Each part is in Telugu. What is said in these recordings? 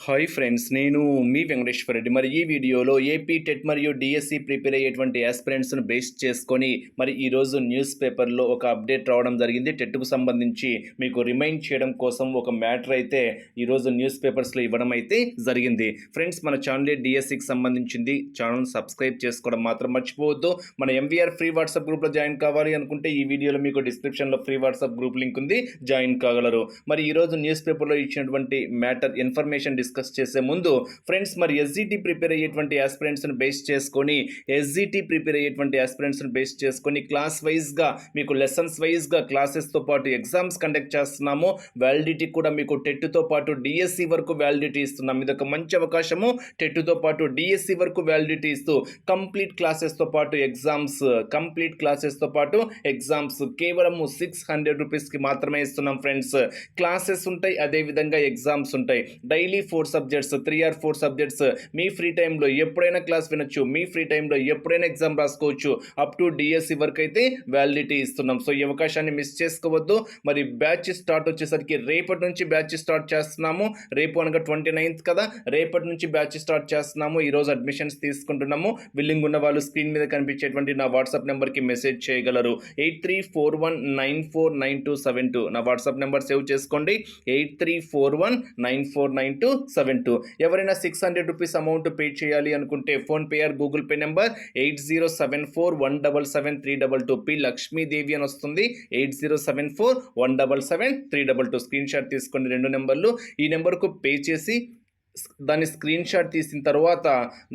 హాయ్ ఫ్రెండ్స్ నేను మీ వెంకటేశ్వర రెడ్డి. మరి ఈ వీడియోలో ఏపీ టెట్ మరియు డిఎస్సి ప్రిపేర్ అయ్యేటువంటి ఆస్పిరెంట్స్ను బేస్ చేసుకొని మరి ఈరోజు న్యూస్ పేపర్లో ఒక అప్డేట్ రావడం జరిగింది. టెట్కు సంబంధించి మీకు రిమైండ్ చేయడం కోసం ఒక మ్యాటర్ అయితే ఈరోజు న్యూస్ పేపర్స్లో ఇవ్వడం అయితే జరిగింది. ఫ్రెండ్స్ మన ఛానల్ డిఎస్సికి సంబంధించింది ఛానల్ సబ్స్క్రైబ్ చేసుకోవడం మాత్రం మర్చిపోవద్దు. మన ఎంవీఆర్ ఫ్రీ వాట్సాప్ గ్రూప్లో జాయిన్ కావాలి అనుకుంటే ఈ వీడియోలో మీకు డిస్క్రిప్షన్లో ఫ్రీ వాట్సాప్ గ్రూప్ లింక్ ఉంది జాయిన్ కాగలరు. మరి ఈరోజు న్యూస్ పేపర్లో ఇచ్చినటువంటి మ్యాటర్ ఇన్ఫర్మేషన్ డిస్కస్ చేసే ముందు ఫ్రెండ్స్ మరి ఎస్జిటి ప్రిపేర్ అయ్యేటువంటి ఆస్పిరెంట్స్ని బేస్ చేసుకొని ఎస్జిటి ప్రిపేర్ అయ్యేటువంటి ఆస్పిరెంట్స్ని బేస్ చేసుకొని క్లాస్ వైజ్గా మీకు లెసన్స్ వైజ్గా క్లాసెస్తో పాటు ఎగ్జామ్స్ కండక్ట్ చేస్తున్నాము. వ్యాలిడిటీ కూడా మీకు టెట్తో పాటు డిఎస్సి వరకు వ్యాలిడిటీ ఇస్తున్నాం ఇది ఒక మంచి అవకాశము. టెట్తో పాటు డిఎస్సి వరకు వ్యాలిడిటీ ఇస్తూ కంప్లీట్ క్లాసెస్తో పాటు ఎగ్జామ్స్ కంప్లీట్ క్లాసెస్తో పాటు ఎగ్జామ్స్ కేవలము సిక్స్ హండ్రెడ్ రూపీస్కి మాత్రమే ఇస్తున్నాం ఫ్రెండ్స్ క్లాసెస్ ఉంటాయి అదేవిధంగా ఎగ్జామ్స్ ఉంటాయి. Daily four four subjects three or four subjects me free టైంలో ఎప్పుడైనా క్లాస్ వినొచ్చు. మీ ఫ్రీ టైంలో ఎప్పుడైనా ఎగ్జామ్ రాసుకోవచ్చు. అప్ టు డిఎస్సి వరకు అయితే వ్యాలిడిటీ ఇస్తున్నాం. సో ఈ అవకాశాన్ని మిస్ చేసుకోవద్దు. మరి బ్యాచ్ స్టార్ట్ వచ్చేసరికి రేపటి నుంచి బ్యాచ్ స్టార్ట్ చేస్తున్నాము. రేపు అనగా ట్వంటీ నైన్త్ కదా. రేపటి నుంచి బ్యాచ్ స్టార్ట్ చేస్తున్నాము. ఈరోజు అడ్మిషన్స్ తీసుకుంటున్నాము. బిల్లింగ్ ఉన్న వాళ్ళు స్క్రీన్ మీద కనిపించేటువంటి నా వాట్సాప్ నెంబర్కి మెసేజ్ చేయగలరు. Eight three four one nine four nine two seven two నా వాట్సాప్ నెంబర్ సేవ్ చేసుకోండి. Eight three four one nine four nine two seven two. ఎవరైనా six hundred rupees amount pay చేయాలి అనుకుంటే PhonePe or Google Pay number eight zero seven four one double seven three double two P Lakshmidevi అని వస్తుంది. Eight zero seven four one double seven three double two. Screenshot తీసుకోండి రెండు నెంబర్లు. ఈ నెంబర్కు పే చేసి దాన్ని స్క్రీన్ షాట్ తీసిన తర్వాత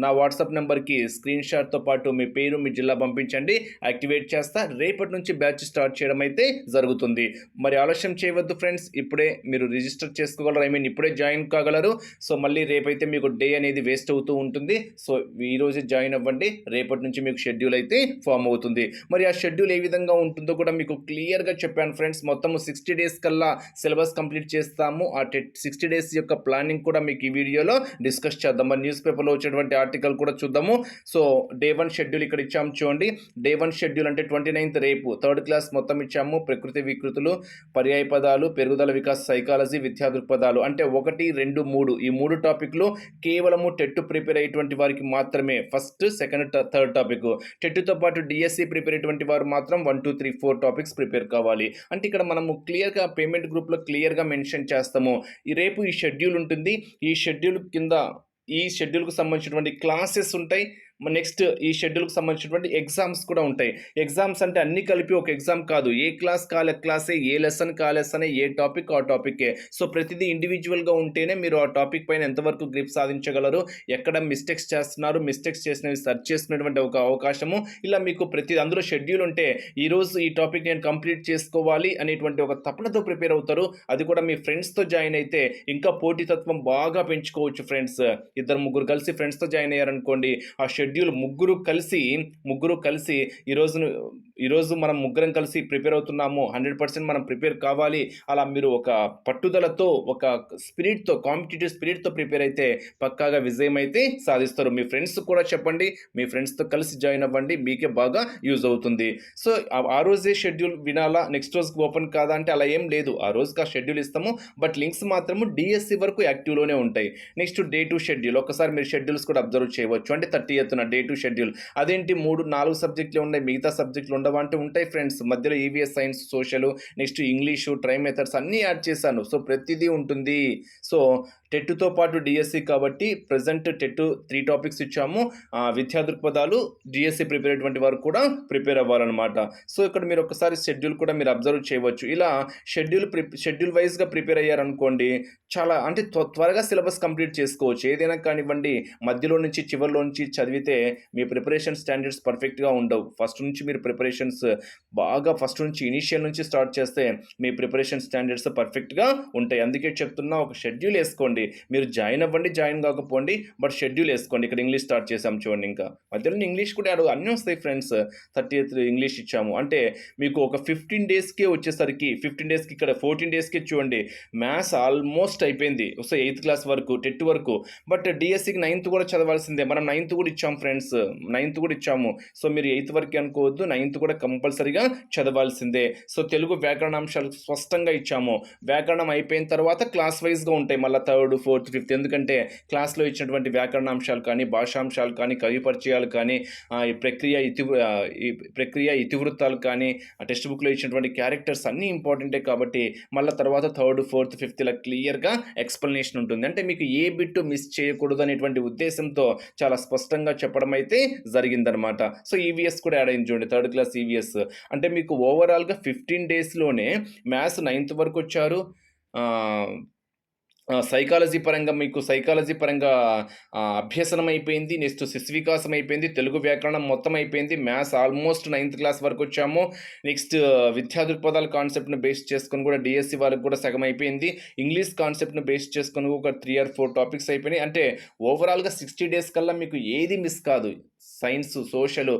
నా వాట్సాప్ నెంబర్కి స్క్రీన్ షాట్తో పాటు మీ పేరు మీ జిల్లా పంపించండి. యాక్టివేట్ చేస్తా. రేపటి నుంచి బ్యాచ్ స్టార్ట్ చేయడం అయితే జరుగుతుంది. మరి ఆలస్యం చేయవద్దు ఫ్రెండ్స్. ఇప్పుడే మీరు రిజిస్టర్ చేసుకోగలరు. ఐ మీన్ ఇప్పుడే జాయిన్ కాగలరు. సో మళ్ళీ రేపైతే మీకు డే అనేది వేస్ట్ అవుతూ ఉంటుంది. సో ఈరోజు జాయిన్ అవ్వండి. రేపటి నుంచి మీకు షెడ్యూల్ అయితే ఫామ్ అవుతుంది. మరి ఆ షెడ్యూల్ ఏ విధంగా ఉంటుందో కూడా మీకు క్లియర్గా చెప్పాను ఫ్రెండ్స్. మొత్తం సిక్స్టీ డేస్ కల్లా సిలబస్ కంప్లీట్ చేస్తాము. ఆ టెట్ సిక్స్టీ డేస్ యొక్క ప్లానింగ్ కూడా మీకు ఈ వీడియోలో డిస్కస్ చేద్దాం. మరి న్యూస్ పేపర్లో వచ్చేటువంటి ఆర్టికల్ కూడా చూద్దాము. సో డే వన్ షెడ్యూల్ ఇక్కడ ఇచ్చాము చూడండి. డే వన్ షెడ్యూల్ అంటే ట్వంటీ నైన్త్ రేపు. థర్డ్ క్లాస్ మొత్తం ఇచ్చాము. ప్రకృతి వికృతులు పర్యాయ పదాలు పెరుగుదల వికాస్ సైకాలజీ విద్యా దృక్పథాలు. అంటే ఒకటి రెండు మూడు. ఈ మూడు టాపిక్లు కేవలము టెట్ ప్రిపేర్ అయ్యేటువంటి వారికి మాత్రమే. First second third topic. టెట్తో పాటు డిఎస్సి ప్రిపేర్ అయ్యేటువంటి వారు మాత్రం one two three four topics prepare కావాలి. అంటే ఇక్కడ మనము క్లియర్గా పేమెంట్ గ్రూప్లో క్లియర్గా మెన్షన్ చేస్తాము. ఈ రేపు ఈ షెడ్యూల్ ఉంటుంది. ఈ షెడ్యూల్ షెడ్యూల్ కింద ఈ షెడ్యూల్కు సంబంధించినటువంటి క్లాసెస్ ఉంటాయి. నెక్స్ట్ ఈ షెడ్యూల్కి సంబంధించినటువంటి ఎగ్జామ్స్ కూడా ఉంటాయి. ఎగ్జామ్స్ అంటే అన్ని కలిపి ఒక ఎగ్జామ్ కాదు. ఏ క్లాస్ కాలే క్లాసే ఏ లెసన్ కాలెసనే ఏ టాపిక్ ఆ టాపికే సో ప్రతిదీ ఇండివిజువల్గా ఉంటేనే మీరు ఆ టాపిక్ పైన ఎంతవరకు గ్రిప్ సాధించగలరు ఎక్కడ మిస్టేక్స్ చేస్తున్నారు మిస్టేక్స్ చేసినవి సర్చ్ చేసుకునేటువంటి ఒక అవకాశము ఇలా మీకు ప్రతి అందులో షెడ్యూల్ ఉంటే ఈరోజు ఈ టాపిక్ నేను కంప్లీట్ చేసుకోవాలి అనేటువంటి ఒక తపనతో ప్రిపేర్ అవుతారు. అది కూడా మీ ఫ్రెండ్స్తో జాయిన్ అయితే ఇంకా పోటీతత్వం బాగా పెంచుకోవచ్చు ఫ్రెండ్స్ ఇద్దరు ముగ్గురు కలిసి ఫ్రెండ్స్తో జాయిన్ అయ్యారనుకోండి ఆ షెడ్యూల్ ముగ్గురు కలిసి ముగ్గురు కలిసి ఈరోజు ఈరోజు మనం ముగ్గురం కలిసి ప్రిపేర్ అవుతున్నాము. హండ్రెడ్ పర్సెంట్ మనం ప్రిపేర్ కావాలి. అలా మీరు ఒక పట్టుదలతో ఒక స్పిరిట్తో కాంపిటేటివ్ స్పిరిట్తో ప్రిపేర్ అయితే పక్కాగా విజయం అయితే సాధిస్తారు. మీ ఫ్రెండ్స్ కూడా చెప్పండి. మీ ఫ్రెండ్స్తో కలిసి జాయిన్ అవ్వండి. మీకే బాగా యూజ్ అవుతుంది. సో ఆ- రోజే షెడ్యూల్ వినాలా? నెక్స్ట్ రోజుకి ఓపెన్ కాదా అంటే అలా ఏం లేదు. ఆ రోజుకి ఆ షెడ్యూల్ ఇస్తాము. బట్ లింక్స్ మాత్రము డిఎస్సి వరకు యాక్టివ్లోనే ఉంటాయి. Next day two schedule. ఒకసారి మీరు షెడ్యూల్స్ కూడా అబ్జర్వ్ చేయవచ్చు. అంటే థర్టీ ఎత్తున డే టు షెడ్యూల్. అదేంటి మూడు నాలుగు సబ్జెక్టులు ఉన్నాయి. మిగతా సబ్జెక్టులు ఉండవా అంటే ఉంటాయి ఫ్రెండ్స్. మధ్యలో EVS science social next English tri methods అన్నీ యాడ్ చేశాను. సో ప్రతిదీ ఉంటుంది. సో టెట్తో పాటు డిఎస్సి కాబట్టి ప్రజెంట్ టెట్ త్రీ టాపిక్స్ ఇచ్చాము. ఆ, విద్యా దృక్పథాలు డిఎస్సి ప్రిపేర్ అయ్యేటువంటి వారు కూడా ప్రిపేర్ అవ్వాలన్నమాట. సో ఇక్కడ మీరు ఒకసారి షెడ్యూల్ కూడా మీరు అబ్జర్వ్ చేయవచ్చు. ఇలా షెడ్యూల్ ప్రి షెడ్యూల్ వైజ్గా ప్రిపేర్ అయ్యారనుకోండి చాలా అంటే త్వ- త్వరగా సిలబస్ కంప్లీట్ చేసుకోవచ్చు. ఏదైనా కానివ్వండి మధ్యలో నుంచి చివరిలో నుంచి చదివితే మీ ప్రిపరేషన్ స్టాండర్డ్స్ పర్ఫెక్ట్గా ఉండవు. ఫస్ట్ నుంచి మీరు ప్రిపరేషన్స్ బాగా ఫస్ట్ నుంచి ఇనిషియల్ నుంచి స్టార్ట్ చేస్తే మీ ప్రిపరేషన్ స్టాండర్డ్స్ పర్ఫెక్ట్గా ఉంటాయి. అందుకే చెప్తున్నా ఒక షెడ్యూల్ వేసుకోండి. మీరు జాయిన్ అవ్వండి జాయిన్ కాకపోండి బట్ షెడ్యూల్ వేసుకోండి. ఇక్కడ ఇంగ్లీష్ స్టార్ట్ చేసాం చూడండి ఇంకా. మధ్యలో ఇంగ్లీష్ కూడా అడుగు అన్నీ వస్తాయి ఫ్రెండ్స్. థర్టీ ఎయిత్ ఇంగ్లీష్ ఇచ్చాము. అంటే మీకు ఒక ఫిఫ్టీన్ డేస్కే వచ్చేసరికి ఫిఫ్టీన్ డేస్కి ఇక్కడ ఫోర్టీన్ డేస్కి చూడండి. మ్యాథ్స్ ఆల్మోస్ట్ అయిపోయింది. సో ఎయిత్ క్లాస్ వరకు టెట్ వరకు. బట్ డిఎస్సికి నైన్త్ కూడా చదవాల్సిందే. మనం నైన్త్ కూడా ఇచ్చాము ఫ్రెండ్స్. నైన్త్ కూడా ఇచ్చాము. సో మీరు ఎయిత్ వరకు అనుకోవద్దు. నైన్త్ కూడా కంపల్సరీగా చదవాల్సిందే. సో తెలుగు వ్యాకరణాంశాలు స్పష్టంగా ఇచ్చాము. వ్యాకరణం అయిపోయిన తర్వాత క్లాస్ వైజ్గా ఉంటాయి. మళ్ళీ థర్డ్ ఫోర్త్ ఫిఫ్త్. ఎందుకంటే క్లాస్లో ఇచ్చినటువంటి వ్యాకరణాంశాలు కానీ భాషాంశాలు కానీ కవి పరిచయాలు కానీ ఈ ప్రక్రియ ఇతి ఈ ప్రక్రియ ఇతివృత్తాలు కానీ టెక్స్ట్ బుక్లో ఇచ్చినటువంటి క్యారెక్టర్స్ అన్నీ ఇంపార్టెంటే కాబట్టి మళ్ళీ తర్వాత థర్డ్ ఫోర్త్ ఫిఫ్త్ ఇలా క్లియర్గా ఎక్స్ప్లెనేషన్ ఉంటుంది. అంటే మీకు ఏ బిట్టు మిస్ చేయకూడదు అనేటువంటి ఉద్దేశంతో చాలా స్పష్టంగా చెప్పడం అయితే జరిగిందనమాట. సో ఈవీఎస్ కూడా యాడ్ అయింది చూడండి. థర్డ్ క్లాస్ ఈవీఎస్ అంటే మీకు ఓవరాల్గా ఫిఫ్టీన్ డేస్లోనే మ్యాథ్స్ నైన్త్ వరకు వచ్చారు. సైకాలజీ పరంగా మీకు సైకాలజీ పరంగా అభ్యసనం అయిపోయింది నెక్స్ట్ శిశువికాసం అయిపోయింది తెలుగు వ్యాకరణం మొత్తం అయిపోయింది మ్యాథ్స్ ఆల్మోస్ట్ నైన్త్ క్లాస్ వరకు వచ్చాము. నెక్స్ట్ విద్యా దృక్పథాల కాన్సెప్ట్ను బేస్ చేసుకొని కూడా డిఎస్సి వరకు కూడా సగం అయిపోయింది ఇంగ్లీష్ కాన్సెప్ట్ను బేస్ చేసుకొని ఒక త్రీ ఆర్ ఫోర్ టాపిక్స్ అయిపోయినాయి. అంటే ఓవరాల్గా సిక్స్టీ డేస్ కల్లా మీకు ఏది మిస్ కాదు. Science social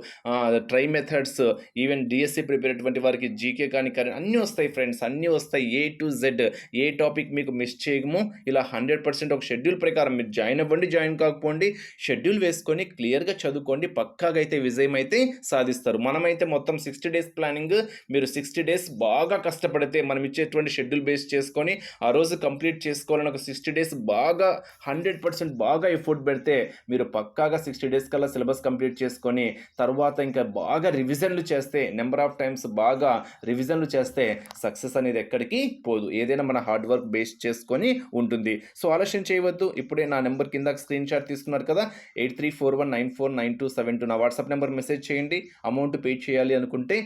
tri methods even DSC prepare అటువంటి వారికి జీకే కానీ కానీ అన్నీ వస్తాయి ఫ్రెండ్స్ అన్నీ వస్తాయి. A to Z A topic మీకు మిస్ చేయము. ఇలా హండ్రెడ్ పర్సెంట్ ఒక షెడ్యూల్ ప్రకారం మీరు జాయిన్ అవ్వండి జాయిన్ కాకపోండి షెడ్యూల్ వేసుకొని క్లియర్గా చదువుకోండి పక్కాగా అయితే విజయం అయితే సాధిస్తారు. మనమైతే మొత్తం సిక్స్టీ డేస్ ప్లానింగ్ మీరు సిక్స్టీ డేస్ బాగా కష్టపడితే మనం ఇచ్చేటువంటి షెడ్యూల్ బేస్ చేసుకొని ఆ రోజు కంప్లీట్ చేసుకోవాలని ఒక సిక్స్టీ డేస్ బాగా హండ్రెడ్ పర్సెంట్ బాగా ఎఫోర్ట్ పెడితే మీరు పక్కాగా సిక్స్టీ డేస్ కల్లా సిలబస్ కంప్లీట్ చేసుకొని తర్వాత ఇంకా బాగా రివిజన్లు చేస్తే నెంబర్ ఆఫ్ టైమ్స్ బాగా రివిజన్లు చేస్తే సక్సెస్ అనేది ఎక్కడికి పోదు. ఏదైనా మన హార్డ్ వర్క్ బేస్ చేసుకొని ఉంటుంది. సో ఆలస్యం చేయవద్దు. ఇప్పుడే నా నెంబర్ కింద స్క్రీన్ షాట్ తీసుకున్నారు కదా eight three four one nine four nine two seven two నా వాట్సాప్ నెంబర్ మెసేజ్ చేయండి. అమౌంట్ పే చేయాలి అనుకుంటే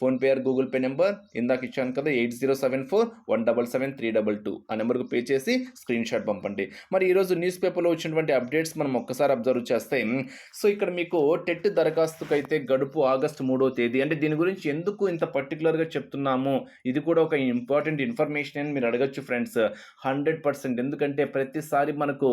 PhonePe or Google Pay number ఇందాక ఇచ్చాను కదా eight zero seven four one double seven three double two ఆ నెంబర్కు పే చేసి స్క్రీన్ షాట్ పంపండి. మరి ఈరోజు న్యూస్ పేపర్లో వచ్చినటువంటి అప్డేట్స్ మనం ఒక్కసారి అబ్జర్వ్ చేస్తే సో ఇక్కడ మీకు టెట్ దరఖాస్తుకు అయితే గడుపు ఆగస్టు మూడో తేదీ. అంటే దీని గురించి ఎందుకు ఇంత పర్టికులర్గా చెప్తున్నాము? ఇది కూడా ఒక ఇంపార్టెంట్ ఇన్ఫర్మేషన్ అని మీరు అడగచ్చు ఫ్రెండ్స్. Hundred percent. ఎందుకంటే ప్రతిసారి మనకు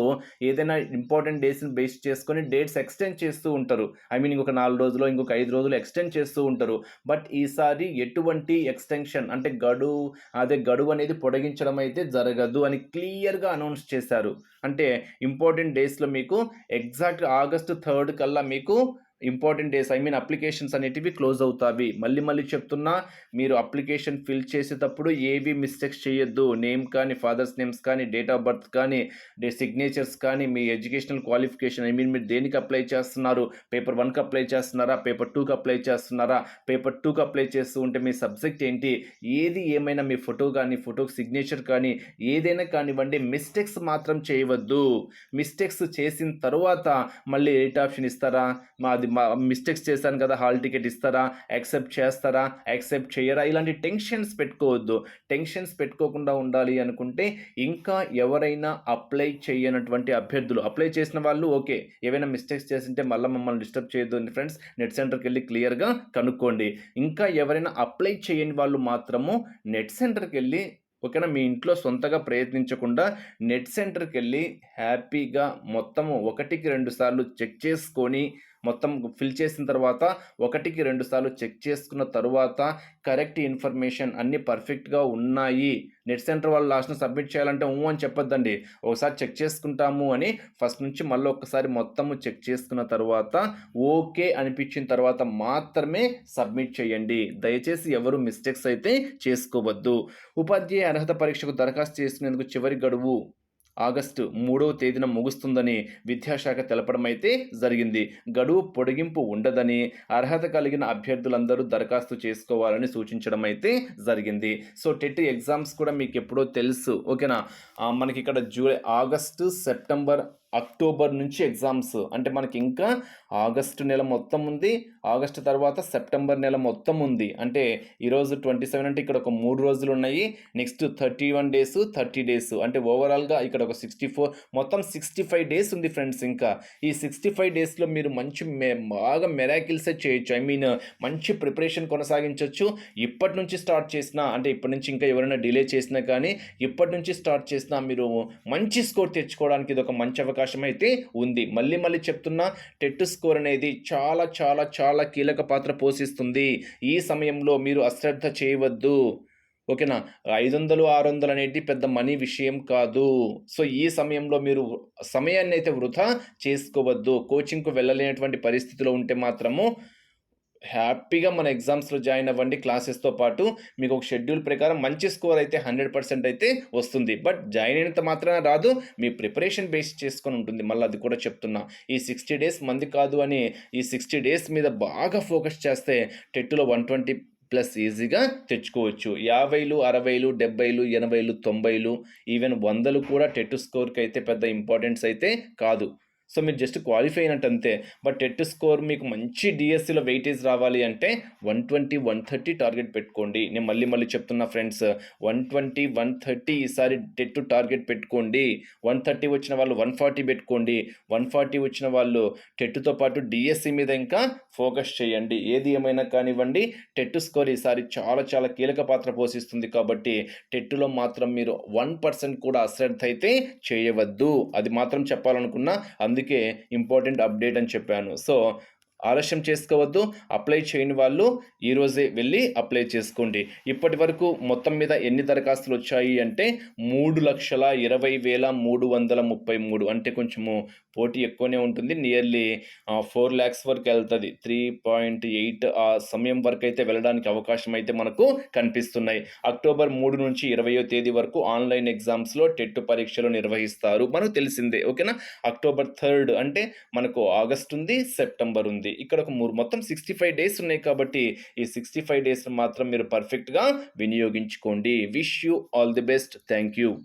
ఏదైనా ఇంపార్టెంట్ డేస్ని బేస్ చేసుకొని డేట్స్ ఎక్స్టెండ్ చేస్తూ ఉంటారు. ఐ మీన్ ఇంకొక నాలుగు రోజులు ఇంకొక ఐదు రోజులు ఎక్స్టెండ్ చేస్తూ ఉంటారు. బట్ ఈ ఈసారి ఎటువంటి ఎక్స్టెన్షన్ అంటే గడువు అదే గడువు అనేది పొడిగించడం అయితే జరగదు అని క్లియర్గా అనౌన్స్ చేశారు. అంటే ఇంపార్టెంట్ డేస్లో మీకు ఎగ్జాక్ట్ ఆగస్టు థర్డ్ కల్లా మీకు important days I mean applications అనేటివి క్లోజ్ అవుతాయి మళ్ళీ మళ్ళీ చెప్తున్నా మీరు అప్లికేషన్ ఫిల్ చేసేటప్పుడు ఏవి మిస్టేక్స్ చేయొద్దు. నేమ్ కానీ ఫాదర్స్ నేమ్స్ కానీ డేట్ ఆఫ్ బర్త్ కానీ డే సిగ్నేచర్స్ కానీ మీ ఎడ్యుకేషనల్ క్వాలిఫికేషన్ ఐ మీన్ మీరు దేనికి అప్లై చేస్తున్నారు? పేపర్ వన్కి అప్లై చేస్తున్నారా? పేపర్ టూకి అప్లై చేస్తున్నారా? పేపర్ టూకి అప్లై చేస్తూ ఉంటే మీ సబ్జెక్ట్ ఏంటి? ఏది ఏమైనా మీ ఫోటో కానీ ఫోటోకి సిగ్నేచర్ కానీ ఏదైనా కానివ్వండి మిస్టేక్స్ మాత్రం చేయవద్దు. మిస్టేక్స్ చేసిన తర్వాత మళ్ళీ ఎయిట్ ఆప్షన్ ఇస్తారా? మాది అది మిస్టేక్స్ చేశాను కదా హాల్ టికెట్ ఇస్తారా యాక్సెప్ట్ చేస్తారా యాక్సెప్ట్ చేయరా ఇలాంటి టెన్షన్స్ పెట్టుకోవద్దు. టెన్షన్స్ పెట్టుకోకుండా ఉండాలి అనుకుంటే ఇంకా ఎవరైనా అప్లై చేయనటువంటి అభ్యర్థులు అప్లై చేసిన వాళ్ళు ఓకే. ఏవైనా మిస్టేక్స్ చేసింటే మళ్ళీ మమ్మల్ని డిస్టర్బ్ చేయొద్దు ఫ్రెండ్స్ నెట్ సెంటర్కి వెళ్ళి క్లియర్గా కనుక్కోండి. ఇంకా ఎవరైనా అప్లై చేయని వాళ్ళు మాత్రము నెట్ సెంటర్కి వెళ్ళి ఓకేనా మీ ఇంట్లో సొంతగా ప్రయత్నించకుండా నెట్ సెంటర్కి వెళ్ళి హ్యాపీగా మొత్తము ఒకటికి రెండు సార్లు చెక్ చేసుకొని మొత్తం ఫిల్ చేసిన తర్వాత ఒకటికి రెండు సార్లు చెక్ చేసుకున్న తర్వాత కరెక్ట్ ఇన్ఫర్మేషన్ అన్ని పర్ఫెక్ట్గా ఉన్నాయి. నెట్ సెంటర్ వాళ్ళు లాస్ట్ను సబ్మిట్ చేయాలంటే ఊ అని చెప్పొద్దండి. ఒకసారి చెక్ చేసుకుంటాము అని ఫస్ట్ నుంచి మళ్ళీ ఒక్కసారి మొత్తము చెక్ చేసుకున్న తర్వాత ఓకే అనిపించిన తర్వాత మాత్రమే సబ్మిట్ చేయండి. దయచేసి ఎవరు మిస్టేక్స్ అయితే చేసుకోవద్దు. ఉపాధ్యాయ అర్హత పరీక్షకు దరఖాస్తు చేసుకునేందుకు చివరి గడువు. ఆగస్టు మూడవ తేదీన ముగుస్తుందని విద్యాశాఖ తెలపడం అయితే జరిగింది. గడువు పొడిగింపు ఉండదని అర్హత కలిగిన అభ్యర్థులందరూ దరఖాస్తు చేసుకోవాలని సూచించడం అయితే జరిగింది. సో టెట్ ఎగ్జామ్స్ కూడా మీకు ఎప్పుడో తెలుసు ఓకేనా? మనకి ఇక్కడ జూలై ఆగస్టు సెప్టెంబర్ అక్టోబర్ నుంచి ఎగ్జామ్స్. అంటే మనకి ఇంకా ఆగస్టు నెల మొత్తం ఉంది ఆగస్టు తర్వాత సెప్టెంబర్ నెల మొత్తం ఉంది. అంటే ఈరోజు ట్వంటీ సెవెన్ అంటే ఇక్కడ ఒక మూడు రోజులు ఉన్నాయి next thirty one days thirty days. అంటే ఓవరాల్గా ఇక్కడ ఒక సిక్స్టీ ఫోర్ మొత్తం సిక్స్టీ ఫైవ్ డేస్ ఉంది ఫ్రెండ్స్ ఇంకా. ఈ సిక్స్టీ ఫైవ్ డేస్లో మీరు మంచి మె బాగా మెరాకిల్సే చేయొచ్చు. ఐ మీన్ మంచి ప్రిపరేషన్ కొనసాగించవచ్చు ఇప్పటి నుంచి స్టార్ట్ చేసినా అంటే ఇప్పటి నుంచి ఇంకా ఎవరైనా డిలే చేసినా కానీ ఇప్పటి నుంచి స్టార్ట్ చేసినా మీరు మంచి స్కోర్ తెచ్చుకోవడానికి ఇది ఒక మంచి అవకాశం అయితే ఉంది. మళ్ళీ మళ్ళీ చెప్తున్నా టెట్ స్కోర్ అనేది చాలా చాలా చాలా కీలక పాత్ర పోషిస్తుంది. ఈ సమయంలో మీరు అశ్రద్ధ చేయవద్దు. ఓకేనా? ఐదు వందలు ఆరు వందలు అనేది పెద్ద మనీ విషయం కాదు. సో ఈ సమయంలో మీరు సమయాన్ని అయితే వృధా చేసుకోవద్దు. కోచింగ్కు వెళ్ళలేనటువంటి పరిస్థితిలో ఉంటే మాత్రము హ్యాపీగా మన ఎగ్జామ్స్లో జాయిన్ అవ్వండి. క్లాసెస్తో పాటు మీకు ఒక షెడ్యూల్ ప్రకారం మంచి స్కోర్ అయితే హండ్రెడ్ పర్సెంట్ అయితే వస్తుంది. బట్ జాయిన్ అయినంత మాత్రాన రాదు. మీ ప్రిపరేషన్ బేస్ చేసుకొని ఉంటుంది. మళ్ళీ అది కూడా చెప్తున్నా. ఈ సిక్స్టీ డేస్ మంది కాదు అని ఈ సిక్స్టీ డేస్ మీద బాగా ఫోకస్ చేస్తే టెట్లో వన్ ట్వంటీ ప్లస్ ఈజీగా తెచ్చుకోవచ్చు. యాభైలు అరవైలు డెబ్బైలు ఎనభైలు తొంభైలు ఈవెన్ వందలు కూడా టెట్ స్కోర్కి అయితే పెద్ద ఇంపార్టెన్స్ అయితే కాదు. సో మీరు జస్ట్ క్వాలిఫై అయినట్టు అంతే బట్ టెట్ స్కోర్ మీకు మంచి డిఎస్సిలో వెయిటేజ్ రావాలి అంటే one twenty one thirty target పెట్టుకోండి. నేను మళ్ళీ మళ్ళీ చెప్తున్నా friends one twenty one thirty ఈసారి టెట్ టార్గెట్ పెట్టుకోండి. వన్ థర్టీ వచ్చిన వాళ్ళు వన్ ఫార్టీ పెట్టుకోండి. వన్ ఫార్టీ వచ్చిన వాళ్ళు టెట్తో పాటు డిఎస్సి మీద ఇంకా ఫోకస్ చేయండి. ఏది ఏమైనా కానివ్వండి టెట్ స్కోర్ ఈసారి చాలా చాలా కీలక పాత్ర పోషిస్తుంది కాబట్టి టెట్టులో మాత్రం మీరు వన్ పర్సెంట్ కూడా అశ్రద్ధ అయితే చేయవద్దు. అది మాత్రం చెప్పాలనుకున్నా అందుకే ఇంపార్టెంట్ అప్డేట్ అని చెప్పాను. సో ఆలస్యం చేసుకోవద్దు అప్లై చేయని వాళ్ళు ఈరోజే వెళ్ళి అప్లై చేసుకోండి. ఇప్పటి వరకు మొత్తం మీద ఎన్ని దరఖాస్తులు వచ్చాయి అంటే మూడు లక్షల ఇరవై వేల మూడు వందల ముప్పై మూడు. అంటే కొంచెము పోటీ ఎక్కువనే ఉంటుంది. నియర్లీ ఫోర్ ల్యాక్స్ వరకు వెళ్తుంది. త్రీ పాయింట్ ఎయిట్ ఆ సమయం వరకు అయితే వెళ్ళడానికి అవకాశం అయితే మనకు కనిపిస్తున్నాయి. అక్టోబర్ మూడు నుంచి ఇరవయో తేదీ వరకు ఆన్లైన్ ఎగ్జామ్స్లో టెట్ పరీక్షలు నిర్వహిస్తారు. మనకు తెలిసిందే ఓకేనా? అక్టోబర్ థర్డ్ అంటే మనకు ఆగస్ట్ ఉంది సెప్టెంబర్ ఉంది. ఇక్కడ ఒక మూడు మొత్తం సిక్స్టీ ఫైవ్ డేస్ ఉన్నాయి కాబట్టి ఈ సిక్స్టీ ఫైవ్ డేస్ మాత్రం మీరు పర్ఫెక్ట్గా వినియోగించుకోండి. Wish you all the best. Thank you